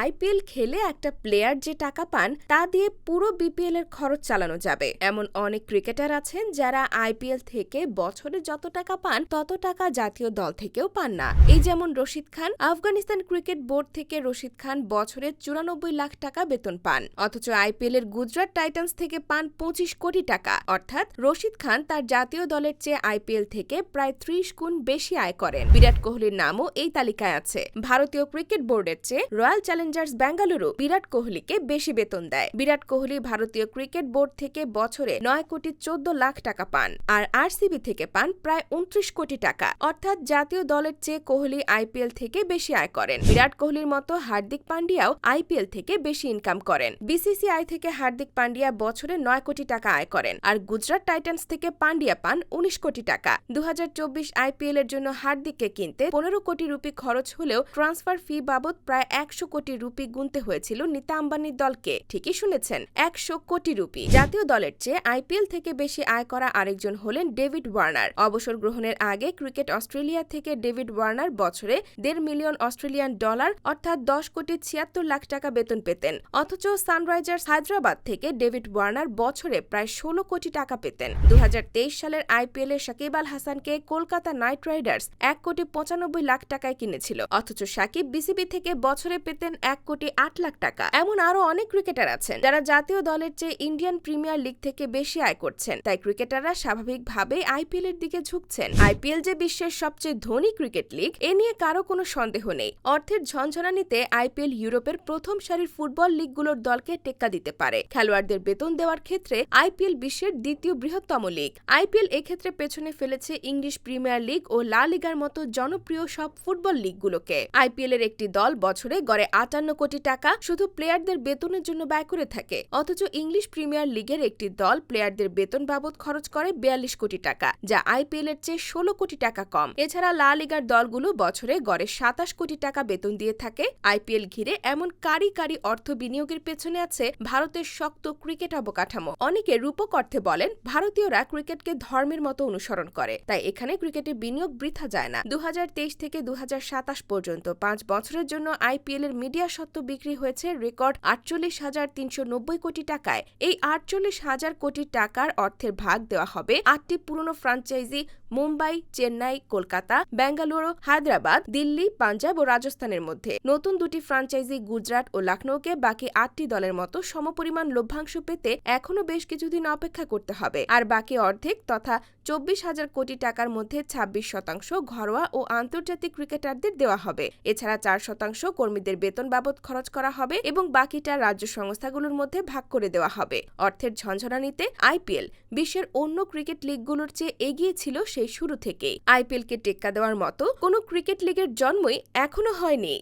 IPL খেলে একটা player যে টাকা পান, তা দিয়ে পুরো বিপিএল এর খরচ চালানো যাবে। এমন অনেক ক্রিকেটার আছেন যারা আইপিএল থেকে বছরে যত টাকা পান, তত টাকা জাতীয় দল থেকেও পান না। এই যেমন রশিদ খান, আফগানিস্তান ক্রিকেট বোর্ড থেকে রশিদ খান বছরে চুরানব্বই লাখ টাকা বেতন পান। অথচ আইপিএল এর গুজরাট টাইটান্স থেকে পান পঁচিশ কোটি টাকা। অর্থাৎ রশিদ খান তার জাতীয় দলের চেয়ে আইপিএল থেকে প্রায় ত্রিশ গুণ বেশি আয় করেন। বিরাট কোহলির নামও এই তালিকায় আছে। ভারতীয় ক্রিকেট বোর্ডের চেয়ে রয়্যাল চ্যালেঞ্জার্স বেঙ্গালুরু বিরাট কোহলিকে বেশি বেতন দেয়। বিরাট কোহলি ভারতীয় ক্রিকেট বোর্ড থেকে বছরে নয় কোটি চোদ্দ লাখ টাকা পান আর আরসিবি থেকে পান প্রায় উনত্রিশ কোটি টাকা। অর্থাৎ জাতীয় দলের চেয়ে কোহলি আইপিএল থেকে বেশি আয় করেন। বিরাট কোহলির মতো হার্দিক পান্ডিয়াও আইপিএল থেকে বেশি ইনকাম করেন। বিসিসিআই থেকে হার্দিক পান্ডিয়া বছরে নয় কোটি টাকা আয় করেন আর গুজরাট টাইটান্স থেকে পান্ডিয়া পান উনিশ কোটি টাকা। দু হাজার চব্বিশ আইপিএল এর জন্য হার্দিককে কিনতে পনেরো কোটি রুপি খরচ হলেও ট্রান্সফার ফি বাবদ প্রায় একশো কোটি রুপি গুনতে হয়েছিল নিতা আম্বানির দলকে, ঠিকই শুনেছেন, একশো কোটি রুপি। জাতীয় দলের চেয়ে আইপিএল থেকে বেশি আয় করা আরেকজন হলেন ডেভিড ওয়ার্নার। অবসর গ্রহণের আগে ক্রিকেট অস্ট্রেলিয়া থেকে ডেভিড ওয়ার্নার বছরে দেড় মিলিয়ন অস্ট্রেলিয়ান ডলার, অর্থাৎ দশ কোটি ছিয়াত্তর লাখ টাকা বেতন পেতেন। অথচ সানরাইজার্স হায়দ্রাবাদ থেকে ডেভিড ওয়ার্নার বছরে প্রায় ষোলো কোটি টাকা পেতেন। দু হাজার তেইশ সালের আইপিএল এ সাকিব আল হাসানকে কলকাতা নাইট রাইডার্স এক কোটি পঁচানব্বই লাখ টাকায় কিনেছিল। অথচ সাকিব বিসিবি থেকে বছরে পেতেন এক কোটি আট লাখ টাকা। এমন আরও অনেক ক্রিকেটার আছেন যারা জাতীয় দলের চেয়ে ইন্ডিয়ান প্রিমিয়ার লিগ থেকে বেশি আয় করছেন। তাই ক্রিকেটাররা স্বাভাবিকভাবেই আইপিএল এর দিকে ঝুঁকছেন। আইপিএল যে বিশ্বের সবচেয়ে ধনী ক্রিকেট লিগ, এ নিয়ে কারও কোনো সন্দেহ নেই। অর্থের ঝনঝনানিতে আইপিএল ইউরোপের প্রথম সারির ফুটবল লিগগুলোর দলকে টেক্কা দিতে পারে। খেলোয়াড়দের বেতন দেওয়ার ক্ষেত্রে আইপিএল বিশ্বের দ্বিতীয় বৃহত্তম লিগ। আইপিএল এক্ষেত্রে পেছনে ফেলেছে ইংলিশ প্রিমিয়ার লিগ ও লা লিগার মতো জনপ্রিয় সব ফুটবল লিগগুলোকে। আইপিএল এর একটি দল বছরে গড়ে আটান্ন কোটি টাকা শুধু প্লেয়ারদের বেতনের জন্য ব্যয় করে থাকে। অথচ ইংলিশ প্রিমিয়ার লিগের একটি দল প্লেয়ারদের বেতন বাবদ খরচ করে বিয়াল্লিশ কোটি টাকা, যা আইপিএল এর চেয়ে ষোলো কোটি টাকা কম। এছাড়া লা লিগার দলগুলো বছরে গড়ে সাতাশ কোটি টাকা বেতন দিয়ে থাকে। আইপিএল ঘিরে এমন কারি কারি অর্থ বিনিয়োগের পেছনে আছে ভারতের শক্ত ক্রিকেট অবকাঠামো। অনেকে রূপক অর্থে বলেন, ভারতীয়রা ক্রিকেটকে ধর্মের মতো অনুসরণ করে, তাই এখানে ক্রিকেটে বিনিয়োগ বৃথা যায় না। দু হাজার তেইশ থেকে দু হাজার সাতাশ পর্যন্ত পাঁচ বছরের জন্য আইপিএল এর মিডিয়া সত্ত্ব বিক্রি হয়েছে রেকর্ড আটচল্লিশ হাজার তিনশো নব্বই কোটি টাকায়। এই আটচল্লিশ হাজার কোটি টাকার অর্থের ভাগ দেওয়া হবে আটটি পুরনো ফ্রাঞ্চাইজি মুম্বাই, চেন্নাই, কলকাতা বেঙ্গালুরু হায়দ্রাবাদ, দিল্লি, পাঞ্জাব ও রাজস্থানের মধ্যে। নতুন দুটি ফ্রাঞ্চাইজি গুজরাট ও লখনৌকে বাকি আটটি দলের মতো সমপরিমাণ লভ্যাংশ পেতে এখনও বেশ কিছুদিন অপেক্ষা করতে হবে। আর বাকি অর্ধেক তথা চব্বিশ হাজার কোটি টাকার মধ্যে ছাব্বিশ শতাংশ ঘরোয়া ও আন্তর্জাতিক ক্রিকেটারদের দেওয়া হবে। এছাড়া চার শতাংশ কর্মীদের বেতন বাবদ খরচ করা হবে এবং বাকিটা রাজ্য সংস্থাগুলোর মধ্যে ভাগ করে দেওয়া হবে। অর্থের ঝঞ্ঝনানিতে আইপিএল বিশ্বের অন্য ক্রিকেট লিগগুলোর চেয়ে এগিয়ে ছিল সেই শুরু থেকেই। আইপিএলকে টেক্কা দেওয়ার মতো কোনো ক্রিকেট লিগের জন্মই এখনও হয়নি।